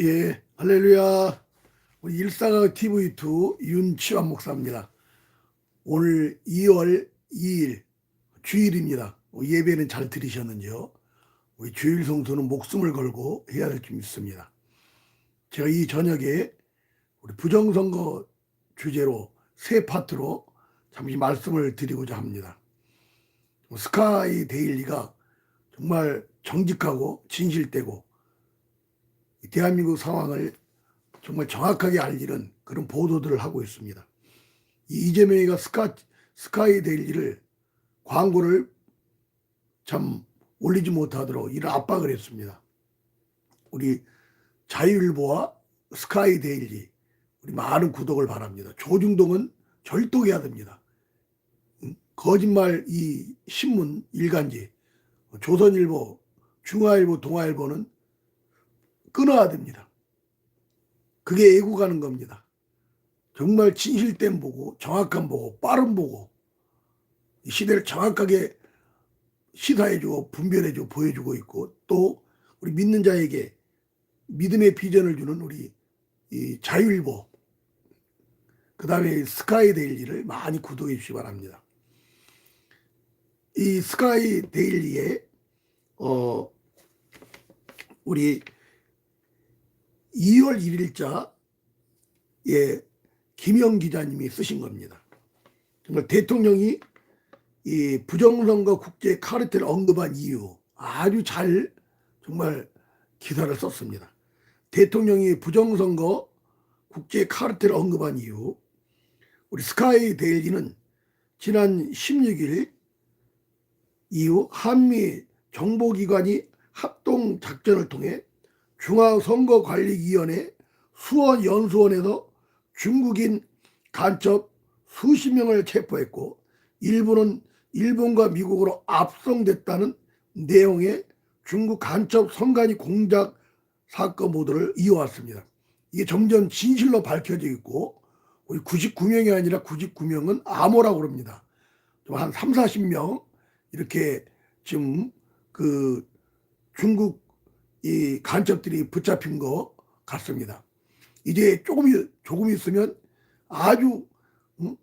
예, 할렐루야. 우리 일사가 TV2 윤치환 목사입니다. 오늘 2월 2일 주일입니다. 어, 예배는 잘 들으셨는지요? 우리 주일 성수는 목숨을 걸고 해야 될 줄 믿습니다. 제가 이 저녁에 우리 부정선거 주제로 세 파트로 잠시 말씀을 드리고자 합니다. 스카이 데일리가 정말 정직하고 진실되고 이 대한민국 상황을 정말 정확하게 알리는 그런 보도들을 하고 있습니다. 이 이재명이가 스카, 스카이 데일리를 광고를 참 올리지 못하도록 이런 압박을 했습니다. 우리 자유일보와 스카이 데일리 우리 많은 구독을 바랍니다. 조중동은 절도해야 됩니다. 음, 거짓말 이 신문 일간지 조선일보, 중화일보, 동아일보는 끊어야 됩니다. 그게 애국하는 겁니다. 정말 진실된 보고 정확한 보고 빠른 보고 이 시대를 정확하게 시사해주고 분별해주고 보여주고 있고 또 우리 믿는 자에게 믿음의 비전을 주는 우리 이 자유일보 그 다음에 스카이 데일리를 많이 구독해 주시기 바랍니다. 이 스카이 데일리에 어 우리 2월 1일자에 김영 기자님이 쓰신 겁니다. 정말 대통령이 이 부정선거 국제 카르텔 언급한 이유 아주 잘 정말 기사를 썼습니다. 대통령이 부정선거 국제 카르텔 언급한 이유 우리 스카이 데일리는 지난 16일 이후 한미 정보기관이 합동 작전을 통해 중앙선거관리위원회 수원 연수원에서 중국인 간첩 수십 명을 체포했고 일부는 일본과 미국으로 압송됐다는 내용의 중국 간첩 선관위 공작 사건 보도를 이어왔습니다. 이게 점점 진실로 밝혀져 있고 우리 99명이 아니라 99명은 암호라고 그럽니다. 한 3, 40명 이렇게 지금 그 중국 이 간첩들이 붙잡힌 것 같습니다. 이제 조금 조금 있으면 아주 음,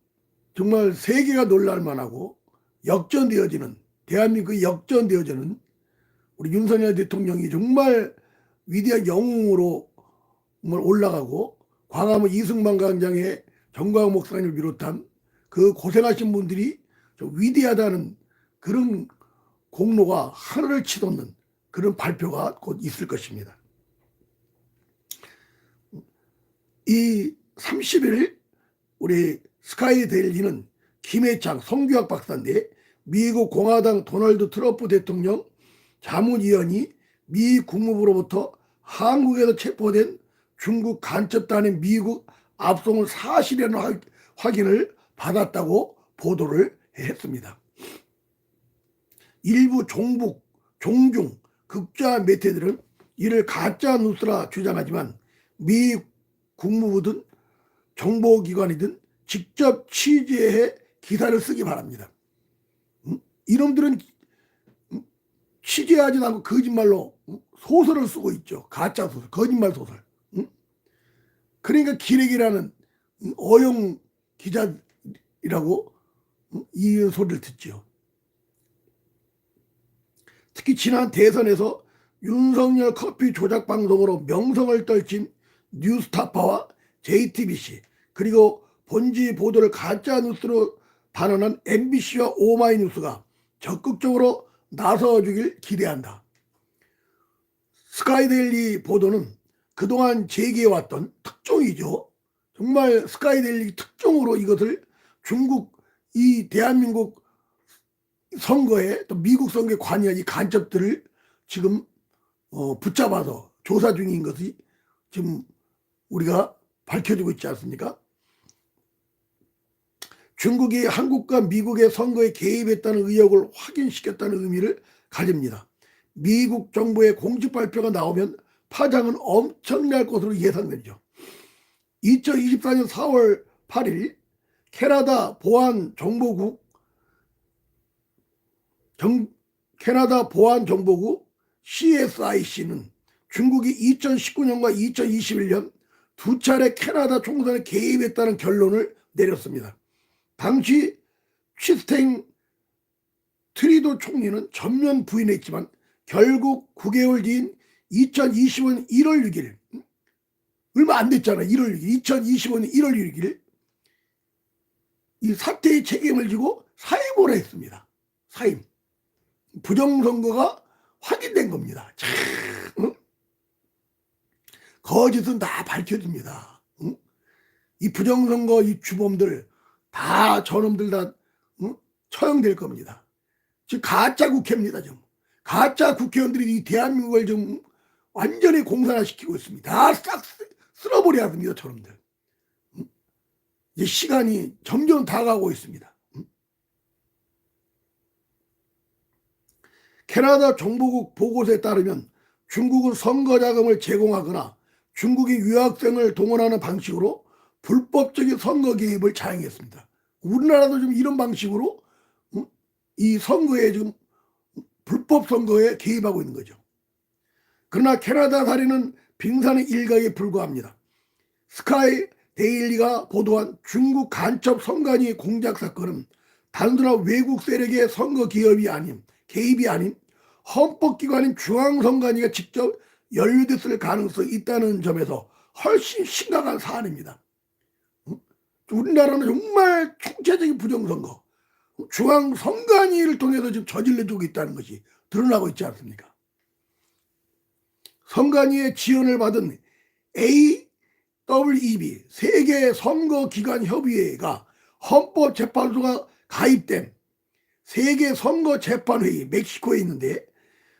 정말 세계가 놀랄 만하고 역전되어지는 대한민국 역전되어지는 우리 윤석열 대통령이 정말 위대한 영웅으로 정말 올라가고 광화문 이승만 광장의 정광 목사님을 비롯한 그 고생하신 분들이 위대하다는 그런 공로가 하늘을 치솟는 그런 발표가 곧 있을 것입니다. 이 30일 우리 스카이 데일리는 김해창 성규학 박사인데 미국 공화당 도널드 트럼프 대통령 자문위원이 미 국무부로부터 한국에서 체포된 중국 간첩단의 미국 압송을 사실이라는 확인을 받았다고 보도를 했습니다. 일부 종북, 종중, 극자 매체들은 이를 가짜 뉴스라 주장하지만 미 국무부 든 정보기관이든 직접 취재해 기사를 쓰기 바랍니다. 음? 이놈들은 음? 취재하지 않고 거짓말로 음? 소설을 쓰고 있죠. 가짜 소설, 거짓말 소설. 그러니까 기레기라는 어용 기자이라고 이 소리를 듣죠. 특히 지난 대선에서 윤석열 커피 조작 방송으로 명성을 떨친 뉴스타파와 JTBC 그리고 본지 보도를 가짜 뉴스로 단언한 MBC와 오마이뉴스가 적극적으로 나서주길 기대한다. 스카이데일리 보도는 그동안 제기해왔던 특종이죠. 정말 스카이데일리 특종으로 이것을 중국 이 대한민국 선거에 또 미국 선거에 관여한 이 간첩들을 지금 어, 붙잡아서 조사 중인 것이 지금 우리가 밝혀지고 있지 않습니까? 중국이 한국과 미국의 선거에 개입했다는 의혹을 확인시켰다는 의미를 가집니다. 미국 정부의 공식 발표가 나오면 파장은 엄청날 것으로 예상되죠. 2024년 4월 8일 캐나다 보안 정보국 정, 캐나다 보안정보국 CSIC는 중국이 2019년과 2021년 두 차례 캐나다 총선에 개입했다는 결론을 내렸습니다. 당시 취스탱 트리도 총리는 전면 부인했지만 결국 9개월 뒤인 2025년 1월 6일 얼마 안 됐잖아 1월 6일 2025년 1월 6일 이 사태의 책임을 지고 사임을 했습니다. 사임 부정선거가 확인된 겁니다. 참, 응? 거짓은 다 밝혀집니다. 응? 이 부정선거 이 주범들 다 저놈들 다 응? 처형될 겁니다. 즉 가짜 국회입니다. 좀 가짜 국회의원들이 이 대한민국을 좀 완전히 공산화시키고 있습니다. 다싹 쓸어버려야 합니다. 저놈들. 응? 이제 시간이 점점 다가오고 있습니다. 응? 캐나다 정보국 보고서에 따르면 중국은 선거 자금을 제공하거나 중국이 유학생을 동원하는 방식으로 불법적인 선거 개입을 자행했습니다. 우리나라도 좀 이런 방식으로 음, 이 선거에 지금 불법 선거에 개입하고 있는 거죠. 그러나 캐나다 사례는 빙산의 일각에 불과합니다. 스카이 데일리가 보도한 중국 간첩 선관위 공작 사건은 단순한 외국 세력의 선거 기업이 아닌 개입이 아닌 헌법기관인 중앙선관위가 직접 연루됐을 가능성이 있다는 점에서 훨씬 심각한 사안입니다. 우리나라는 정말 총체적인 부정선거, 중앙선관위를 통해서 지금 저질러주고 있다는 것이 드러나고 있지 않습니까? 선관위의 지원을 받은 AWEB 세계 선거기관 협의회가 헌법재판소가 가입된 세계 선거 재판회의 멕시코에 있는데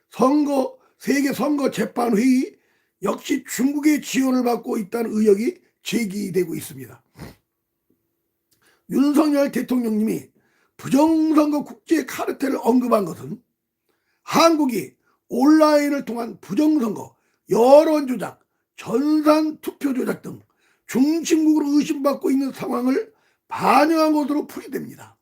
선거 세계 선거 재판 회의 역시 중국의 지원을 받고 있다는 의혹이 제기되고 있습니다. 윤석열 대통령님이 부정선거 국제 카르텔을 언급한 것은 한국이 온라인을 통한 부정선거, 여론 조작, 전산 투표 조작 등 중심국으로 의심받고 있는 상황을 반영한 것으로 풀이됩니다.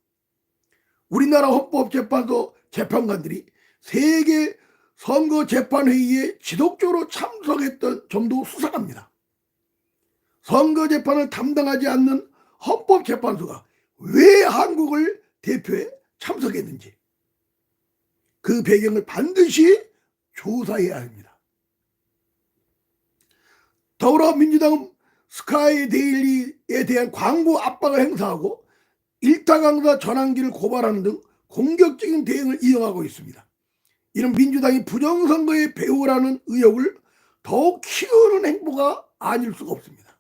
우리나라 헌법재판소 재판관들이 세계 선거재판회의에 지속적으로 참석했던 점도 수상합니다. 선거재판을 담당하지 않는 헌법재판소가 왜 한국을 대표해 참석했는지 그 배경을 반드시 조사해야 합니다. 더불어민주당은 스카이 데일리에 대한 광고 압박을 행사하고 일타 강사 전환기를 고발하는 등 공격적인 대응을 이어가고 있습니다. 이런 민주당이 부정선거의 배후라는 의혹을 더욱 키우는 행보가 아닐 수가 없습니다.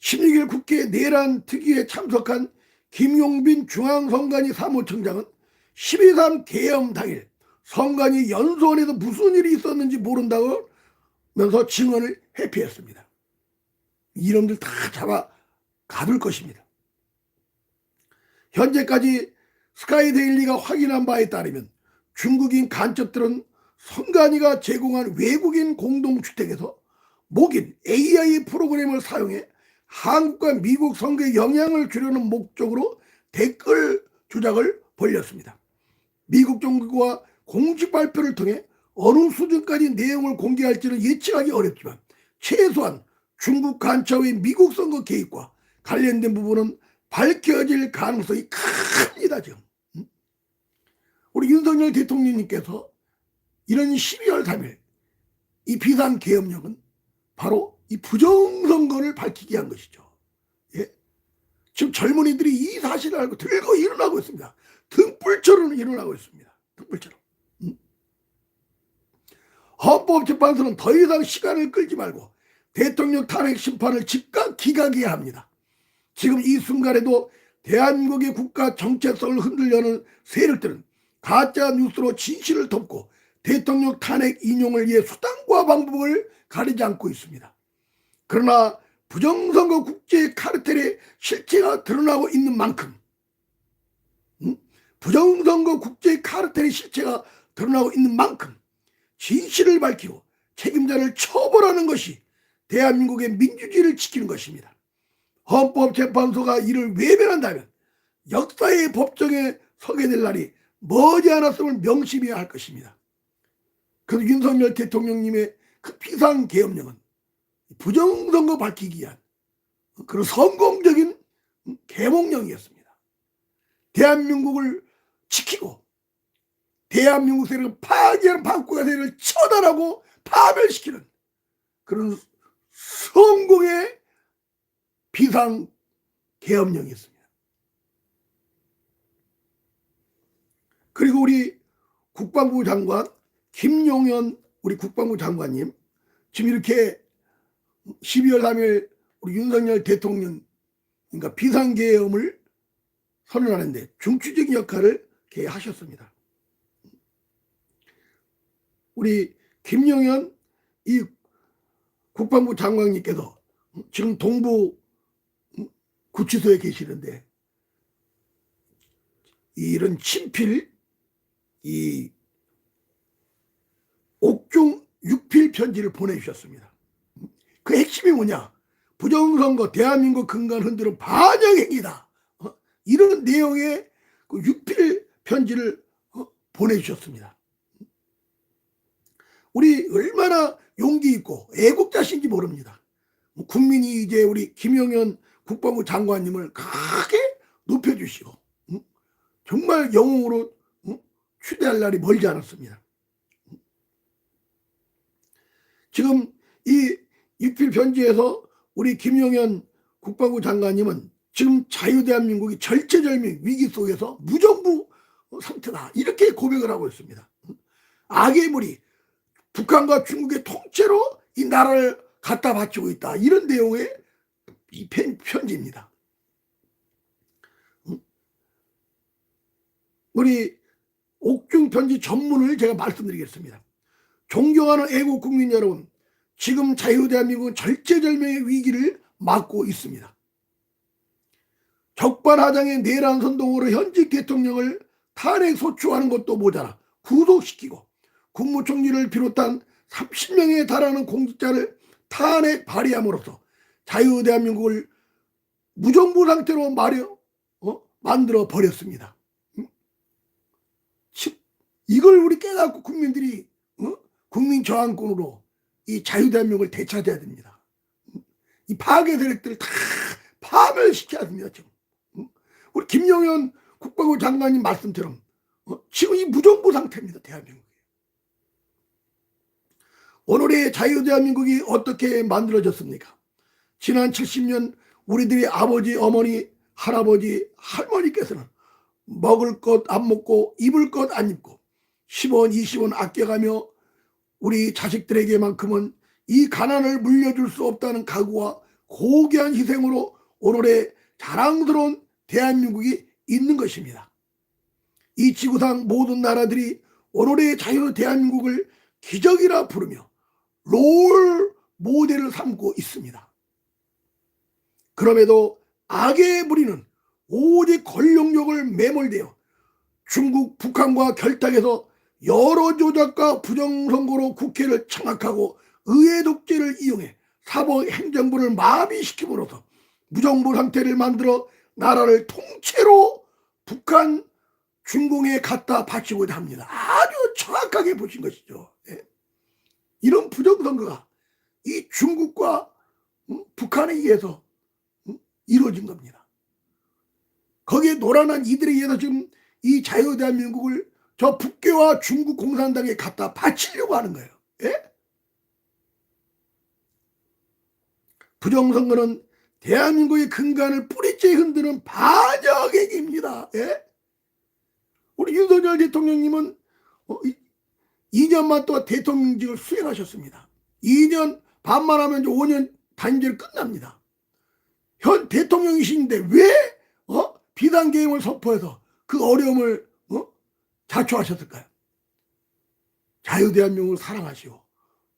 16일 국회 내란 특위에 참석한 김용빈 중앙선관위 사무총장은 12.3 개엄 당일 선관위 연수원에서 무슨 일이 있었는지 모른다고 면서 증언을 회피했습니다. 이놈들 다 잡아 가둘 것입니다. 현재까지 스카이데일리가 확인한 바에 따르면 중국인 간첩들은 선관위가 제공한 외국인 공동주택에서 목인 AI 프로그램을 사용해 한국과 미국 선거에 영향을 주려는 목적으로 댓글 조작을 벌였습니다. 미국 정부가 공식 발표를 통해 어느 수준까지 내용을 공개할지는 예측하기 어렵지만 최소한 중국 간첩의 미국 선거 개입과 관련된 부분은 밝혀질 가능성이 큽니다 지금. 우리 윤석열 대통령님께서 이런 12월 3일 이 비상 계엄령은 바로 이 부정선거를 밝히게 한 것이죠. 예? 지금 젊은이들이 이 사실을 알고 들고 일어나고 있습니다. 등불처럼 일어나고 있습니다. 등불처럼. 음? 헌법재판소는 더 이상 시간을 끌지 말고 대통령 탄핵 심판을 즉각 기각해야 합니다. 지금 이 순간에도 대한민국의 국가 정체성을 흔들려는 세력들은 가짜 뉴스로 진실을 덮고 대통령 탄핵 인용을 위해 수단과 방법을 가리지 않고 있습니다. 그러나 부정선거 국제 카르텔의 실체가 드러나고 있는 만큼 음? 부정선거 국제 카르텔의 실체가 드러나고 있는 만큼 진실을 밝히고 책임자를 처벌하는 것이 대한민국의 민주주의를 지키는 것입니다. 헌법재판소가 이를 외면한다면 역사의 법정에 서게 될 날이 머지않았음을 명심해야 할 것입니다. 그래서 윤석열 대통령님의 그 비상계엄령은 부정선거 밝히기 위한 그런 성공적인 계몽령이었습니다. 대한민국을 지키고 대한민국 세력을 파괴하는 방국가 세력을 처단하고 파멸시키는 그런 성공의 비상 계엄령이었습니다. 그리고 우리 국방부 장관 김용현 우리 국방부 장관님 지금 이렇게 12월 3일 우리 윤석열 대통령 그러니까 비상계엄을 선언하는데 중추적인 역할을 하셨습니다. 우리 김용현 이 국방부 장관님께서 지금 동부 구치소에 계시는데 이런 친필 이 옥중 육필 편지를 보내주셨습니다. 그 핵심이 뭐냐? 부정선거 대한민국 근간 흔드는 반영행위다. 어? 이런 내용의 그 육필 편지를 어? 보내주셨습니다. 우리 얼마나 용기 있고 애국자신지 모릅니다. 뭐 국민이 이제 우리 김영현 국방부 장관님을 크게 높여주시고 음? 정말 영웅으로 음? 추대할 날이 멀지 않았습니다. 지금 이 육필 편지에서 우리 김용현 국방부 장관님은 지금 자유대한민국이 절체절명 위기 속에서 무정부 상태다 이렇게 고백을 하고 있습니다. 악의 물이 북한과 중국의 통째로 이 나라를 갖다 바치고 있다 이런 내용의 이 편, 편지입니다. 우리 옥중 편지 전문을 제가 말씀드리겠습니다. 존경하는 애국 국민 여러분, 지금 자유대한민국은 절체절명의 위기를 맞고 있습니다. 적반하장의 내란 선동으로 현직 대통령을 탄핵 소추하는 것도 모자라 구속시키고 국무총리를 비롯한 30명에 달하는 공직자를 탄핵 발의함으로써 자유 대한민국을 무정부 상태로 마려, 어? 만들어 버렸습니다. 응? 이걸 우리 깨닫고 국민들이 어? 국민 저항권으로 이 자유 대한민국을 되찾아야 됩니다. 이 파괴 세력들을 다 파멸시켜야 됩니다. 지금 우리 김용현 국방부 장관님 말씀처럼 어? 지금 이 무정부 상태입니다. 대한민국이. 오늘의 자유 대한민국이 어떻게 만들어졌습니까? 지난 70년 우리들의 아버지, 어머니, 할아버지, 할머니께서는 먹을 것 안 먹고 입을 것 안 입고 10원, 20원 아껴가며 우리 자식들에게만큼은 이 가난을 물려줄 수 없다는 각오와 고귀한 희생으로 오늘의 자랑스러운 대한민국이 있는 것입니다. 이 지구상 모든 나라들이 오늘의 자유 대한민국을 기적이라 부르며 롤 모델을 삼고 있습니다. 그럼에도 악의 무리는 오직 권력력을 매몰되어 중국, 북한과 결탁해서 여러 조작과 부정선거로 국회를 장악하고 의회 독재를 이용해 사법 행정부를 마비시킴으로써 무정부 상태를 만들어 나라를 통째로 북한 중공에 갖다 바치고자 합니다. 아주 정확하게 보신 것이죠. 예. 이런 부정선거가 이 중국과 음, 북한에 의해서 음, 이루어진 겁니다. 거기에 노란한 이들에 의해서 지금 이 자유 대한민국을 저 북괴와 중국 공산당에 갖다 바치려고 하는 거예요. 예? 부정선거는 대한민국의 근간을 뿌리째 흔드는 반역행입니다. 예? 우리 윤석열 대통령님은 어, 2년만 동안 대통령직을 수행하셨습니다. 2년 반만 하면 이제 5년 단절 끝납니다. 현 대통령이신데 왜 어? 비단계획을 선포해서 그 어려움을 어? 자초하셨을까요? 자유 대한민국을 사랑하시고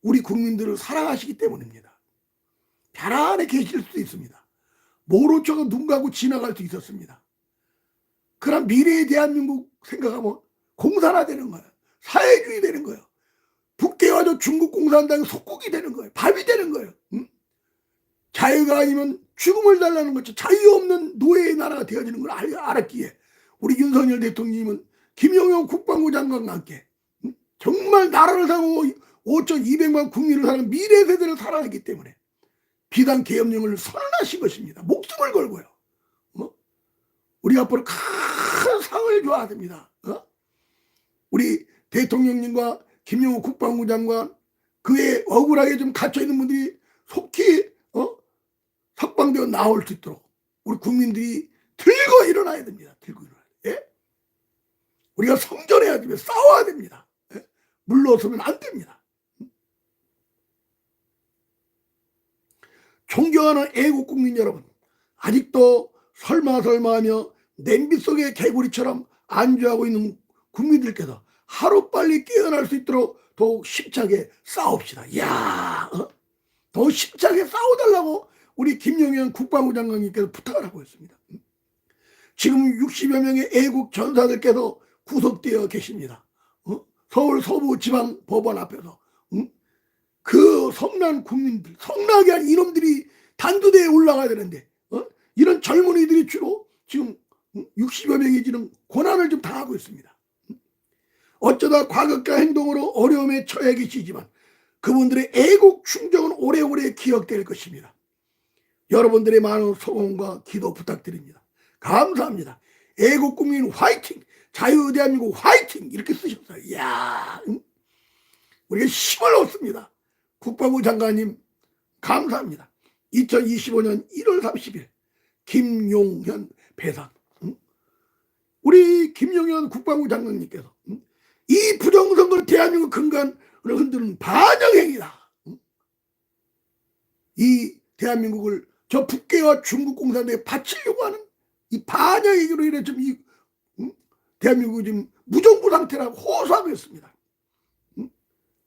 우리 국민들을 사랑하시기 때문입니다. 편안에 계실 수도 있습니다. 모른 척은 눈 감고 지나갈 수 있었습니다. 그럼 미래의 대한민국 생각하면 공산화되는 거예요. 사회주의 되는 거예요. 북괴와도 중국 공산당 속국이 되는 거예요. 밥이 되는 거예요. 응? 자유가 아니면 죽음을 달라는 거죠. 자유 없는 노예의 나라가 되어지는 걸 알, 았기에 우리 윤석열 대통령님은 김영영 국방부 장관과 함께 응? 정말 나라를 사고 5,200만 국민을 사는 미래 세대를 살아내기 때문에 비단 계엄령을 선언하신 것입니다. 목숨을 걸고요. 어? 우리 앞으로 큰 상을 줘야 됩니다. 어? 우리 대통령님과 김영호 국방부 장관 그에 억울하게 좀 갇혀 있는 분들이 속히 어? 석방되어 나올 수 있도록 우리 국민들이 들고 일어나야 됩니다. 들고 일어나야 돼. 예? 우리가 성전해야 됩니다. 싸워야 됩니다. 예? 물러서면 안 됩니다. 존경하는 애국 국민 여러분, 아직도 설마 설마하며 냄비 속의 개구리처럼 안주하고 있는 국민들께서 하루빨리 깨어날 수 있도록 더욱 힘차게 싸웁시다. 야, 어? 더 힘차게 싸워달라고 우리 김영현 국방부 장관님께서 부탁을 하고 있습니다. 지금 60여 명의 애국 전사들께서 구속되어 계십니다. 어? 서울 서부 지방 법원 앞에서 응? 그 성난 국민들, 성나게 한 이놈들이 단두대에 올라가야 되는데 어? 이런 젊은이들이 주로 지금 60여 명이 지금 고난을 좀 당하고 있습니다. 어쩌다 과격한 행동으로 어려움에 처해 계시지만 그분들의 애국 충정은 오래오래 기억될 것입니다. 여러분들의 많은 소원과 기도 부탁드립니다. 감사합니다. 애국 국민 화이팅! 자유 대한민국 화이팅! 이렇게 쓰셨어요. 이야, 응? 우리가 힘을 얻습니다. 국방부 장관님 감사합니다. 2025년 1월 30일 김용현 배상 응? 우리 김용현 국방부 장관님께서 응? 이 부정선거를 대한민국 근간을 흔드는 반영행위다. 응? 이 대한민국을 저 북괴와 중국 공산당에 바치려고 하는 이 반영행위로 인해 지금 이 대한민국이 지금 무정부 상태라고 호소하고 있습니다.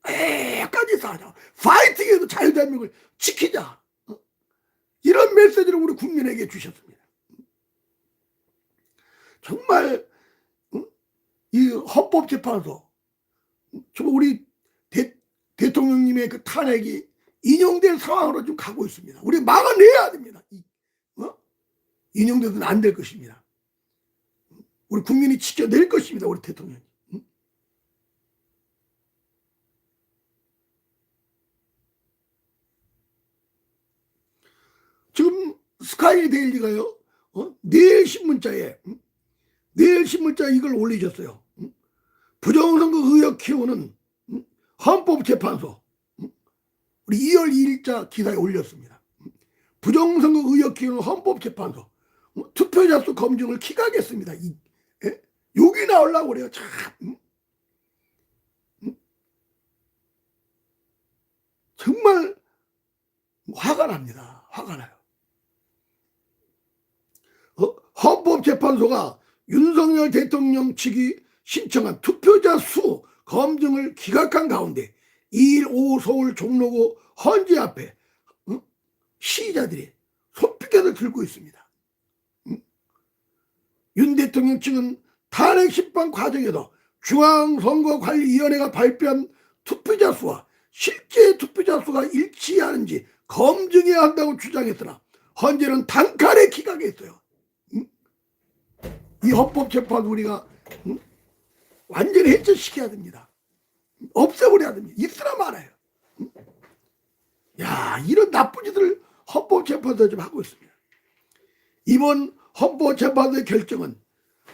에까지 싸자. 파이팅해서 자유대한민국을 지키자. 어? 이런 메시지를 우리 국민에게 주셨습니다. 정말 어? 이 헌법재판소 우리 대, 대통령님의 그 탄핵이 인용될 상황으로 좀 가고 있습니다. 우리 막아내야 됩니다. 어? 인용돼서는 안 될 것입니다. 우리 국민이 지켜낼 것입니다. 우리 대통령이. 지금 스카이 데일리가요. 어? 내일 신문자에 응? 내일 신문자에 이걸 올리셨어요. 응? 부정선거 의혹 키우는 응? 헌법재판소 우리 2월 2일자 기사에 올렸습니다. 부정선거 의혹 키우는 헌법재판소 투표자 수 검증을 기각했습니다. 이, 예? 욕이 나오려고 그래요. 참. 정말 화가 납니다. 화가 나요. 헌법재판소가 윤석열 대통령 측이 신청한 투표자 수 검증을 기각한 가운데 2일 오후 서울 종로구 헌재 앞에 응? 시위자들이 손피켓을 들고 있습니다. 응? 윤 대통령 측은 탄핵 심판 과정에서 중앙선거관리위원회가 발표한 투표자 수와 실제 투표자 수가 일치하는지 검증해야 한다고 주장했으나 헌재는 단칼에 기각했어요. 이 헌법재판 우리가 응? 완전히 해체시켜야 됩니다. 없애버려야 됩니다. 있으나 말아요. 응? 야 이런 나쁜 짓을 헌법재판도 좀 하고 있습니다. 이번 헌법재판의 결정은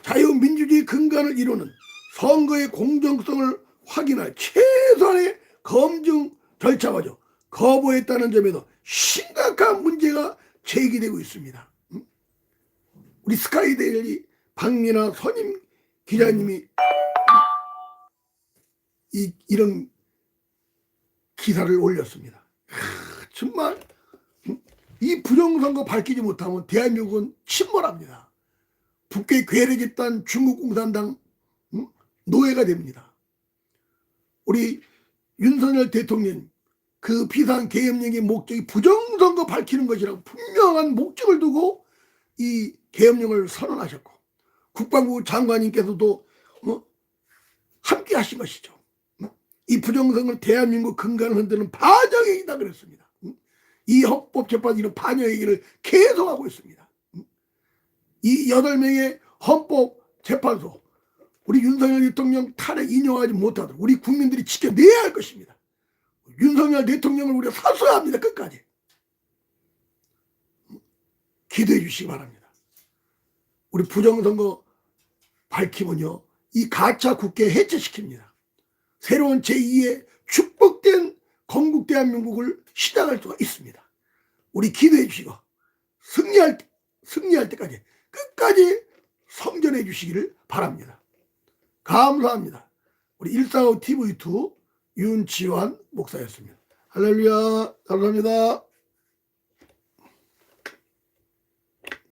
자유민주주의 근간을 이루는 선거의 공정성을 확인할 최선의 검증 절차마저 거부했다는 점에서 심각한 문제가 제기되고 있습니다. 우리 스카이데일리 박민아 선임 기자님이 이, 이런 기사를 올렸습니다. 하, 정말 이 부정선거 밝히지 못하면 대한민국은 침몰합니다. 북괴 괴뢰 집단 중국 공산당 노예가 됩니다. 우리 윤석열 대통령 그 비상 계엄령의 목적이 부정선거 밝히는 것이라고 분명한 목적을 두고 이 계엄령을 선언하셨고 국방부 장관님께서도 어? 함께 하신 것이죠. 이 부정선거는 대한민국 근간을 흔드는 반영행위다 그랬습니다. 이 헌법재판 이런 반영행위를 계속하고 있습니다. 이 여덟 명의 헌법재판소 우리 윤석열 대통령 탄핵 인용하지 못하도록 우리 국민들이 지켜내야 할 것입니다. 윤석열 대통령을 우리가 사수해야 합니다. 끝까지. 기도해 주시기 바랍니다. 우리 부정선거 밝히면요. 이 가짜 국회 해체시킵니다. 새로운 제2의 축복된 건국 대한민국을 시작할 수가 있습니다. 우리 기도해 주시고 승리할 때- 승리할 때까지 끝까지 성전해 주시기를 바랍니다. 감사합니다. 우리 145 TV2 윤지환 목사였습니다. 할렐루야 감사합니다.